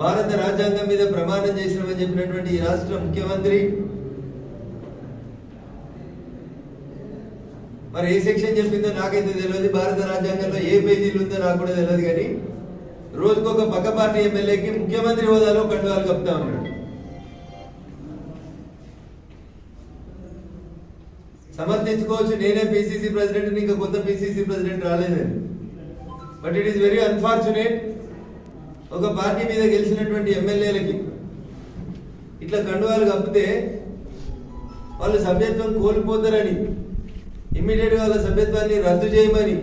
భారత రాజ్యాంగం మీద ప్రమాణం చేసినామని చెప్పినటువంటి ఈ రాష్ట్ర ముఖ్యమంత్రి మరి ఏ సెక్షన్ చెప్పిందో నాకైతే తెలియదు భారత రాజ్యాంగంలో ఏ పేజీలు ఉందో నాకు కూడా తెలియదు కానీ రోజుకొక పక్క పార్టీ ఎమ్మెల్యేకి ముఖ్యమంత్రి హోదాలో కండువాలు కప్తా ఉన్నాడు. సమర్థించుకోవచ్చు. నేనే పిసిసి ప్రెసిడెంట్ ఇంకా కొత్త పిసిసి ప్రెసిడెంట్ రాలేదని. But it is very unfortunate ఒక పార్టీ మీద గెలిచినటువంటి ఎమ్మెల్యేలకి ఇట్లా కండువాలు కప్పితే వాళ్ళు సభ్యత్వం కోల్పోతారని ఇమ్మీడియట్గా వాళ్ళ సభ్యత్వాన్ని రద్దు చేయమని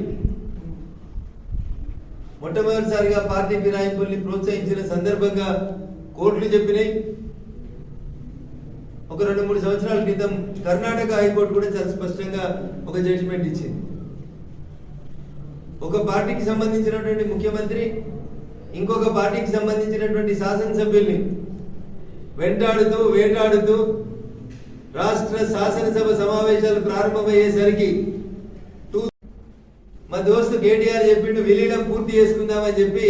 మొట్టమొదటిసారిగా పార్టీ ఫిరాయింపుల్ని ప్రోత్సహించిన సందర్భంగా కోర్టులు చెప్పినాయి. ఒక రెండు మూడు సంవత్సరాల క్రితం కర్ణాటక హైకోర్టు కూడా చాలా స్పష్టంగా ఒక జడ్జిమెంట్ ఇచ్చింది. ఒక పార్టీకి సంబంధించినటువంటి ముఖ్యమంత్రి ఇంకొక పార్టీకి సంబంధించినటువంటి శాసనసభ్యుల్ని వెంటాడుతూ వేటాడుతూ రాష్ట్ర శాసనసభ సమావేశాలు ప్రారంభమయ్యేసరికి టూ మా దోస్తు కేటీఆర్ చెప్పిండు విలీనం పూర్తి చేసుకుందామని చెప్పి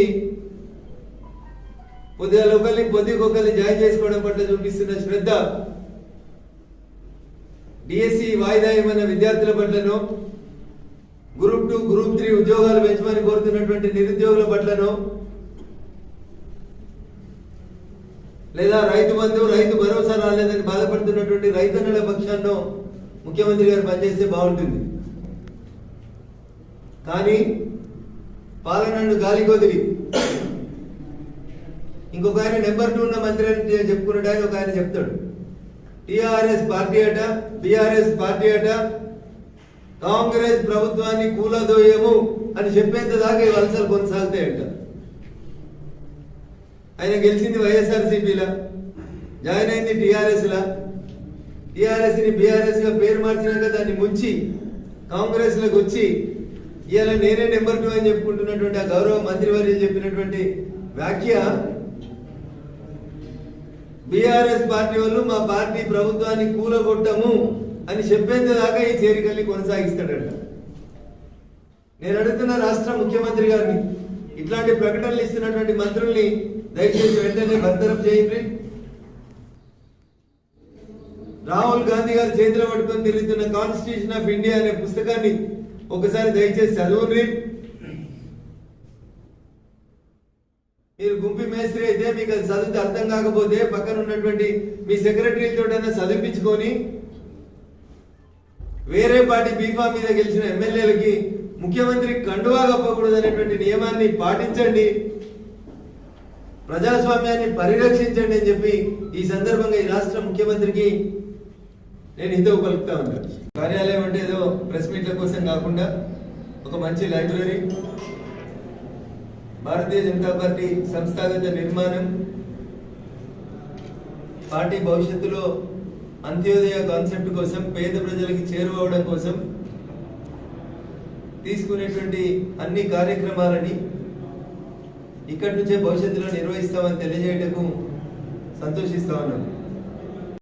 కొద్దిగా ఒకరిని కొద్దిగా ఒకరిని జాయిన్ చేసుకోవడం పట్ల చూపిస్తున్న శ్రద్ధ డిఎస్సి వాయిదా ఇవ్వన్న విద్యార్థుల పట్లనో గ్రూప్ టూ గ్రూప్ త్రీ ఉద్యోగాలు పెంచమని కోరుతున్నటువంటి నిరుద్యోగుల పట్లనో లేదా రైతు బంధు రైతు భరోసా రాలేదని బాధపడుతున్నటువంటి రైతన్నుల పక్షాన్ని ముఖ్యమంత్రి గారు పనిచేస్తే బాగుంటుంది. కానీ పాలనను గాలికొదిలి ఇంకొక ఆయన నెంబర్ టూ ఉన్న మంత్రి అని చెప్పుకున్నాడు ఆయన ఒక ఆయన చెప్తాడు. టిఆర్ఎస్ పార్టీ అట బిఆర్ఎస్ పార్టీ అట కాంగ్రెస్ ప్రభుత్వాన్ని కూలదోయము అని చెప్పేంత దాకా ఈ వలసలు కొనసాగుతాయంట. ఆయన గెలిచింది వైఎస్ఆర్సీపీలా? జాయిన్ అయింది టీఆర్ఎస్లా? టీఆర్ఎస్ని బీఆర్ఎస్గా పేరు మార్చినాక దాన్ని ముంచి కాంగ్రెస్లోకి వచ్చి ఇవాళ నేనే నెంబర్ టూ అని చెప్పుకుంటున్నటువంటి ఆ గౌరవ మంత్రివర్యులు చెప్పినటువంటి వ్యాఖ్య బీఆర్ఎస్ పార్టీ వాళ్ళు మా పార్టీ ప్రభుత్వాన్ని కూలగొట్టము అని చెప్పేంతదాకా ఈ చేరికల్ని కొనసాగిస్తాడట. నేను అడుగుతున్న రాష్ట్ర ముఖ్యమంత్రి గారిని ఇట్లాంటి ప్రకటనలు ఇస్తున్నటువంటి మంత్రుల్ని దయచేసి వెంటనే భర్తరఫ్ చేయండి. రాహుల్ గాంధీ గారి చేతిలో పట్టుకొని తిరుగుతున్న కాన్స్టిట్యూషన్ ఆఫ్ ఇండియా అనే పుస్తకాన్ని ఒకసారి దయచేసి చదవండి. మీరు గుంపి మేస్త్రి అయితే మీకు అది చదివితే అర్థం కాకపోతే పక్కన ఉన్నటువంటి మీ సెక్రటరీలతోటైనా చదివించుకొని వేరే పార్టీ బీఫా మీద గెలిచిన ఎమ్మెల్యేలకి ముఖ్యమంత్రి కండువా కప్పకూడదు అనేటువంటి నియమాన్ని పాటించండి. ప్రజాస్వామ్యాన్ని పరిరక్షించండి అని చెప్పి ఈ సందర్భంగా ఈ రాష్ట్ర ముఖ్యమంత్రికి నేను హితవు పలుకుతా ఉన్నాను కార్యాలయం అంటే ఏదో ప్రెస్ మీట్ల కోసం కాకుండా ఒక మంచి లైబ్రరీ భారతీయ జనతా పార్టీ సంస్థాగత నిర్మాణం పార్టీ భవిష్యత్తులో అంత్యోదయ కాన్సెప్ట్ కోసం పేద ప్రజలకి చేరువవడం కోసం తీసుకునేటువంటి అన్ని కార్యక్రమాలని ఇక్కడి నుంచే భవిష్యత్తులో నిర్వహిస్తామని తెలియజేయటకు సంతోషిస్తా ఉన్నాను.